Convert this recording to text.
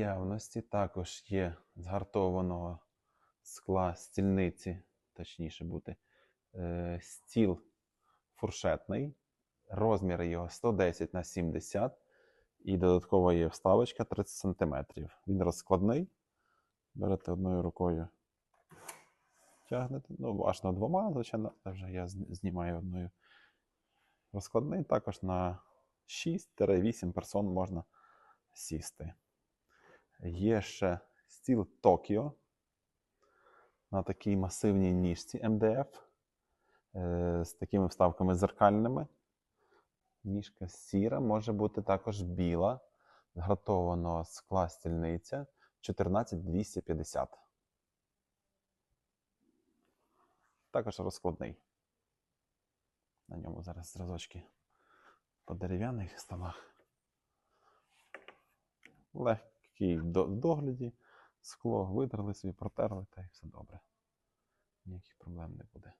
наявності також є згартованого скла стільниці, точніше бути, е, стіл фуршетний. Розміри його 110 на 70 і додатково є вставочка 30 см. Він розкладний. Берете одною рукою, тягнете, ну, аж на двома, звичайно, вже я знімаю одною. Розкладний також на 6-8 персон можна сісти. Є ще стіл Токіо на такій масивній ніжці МДФ е, з такими вставками зеркальними. Ніжка сіра, може бути також біла, згратованого скла стільниця 14250. Також розкладний. На ньому зараз зразочки по дерев'яних столах. Легкий в догляді, скло витерли собі, протерли, та й все добре. Ніяких проблем не буде.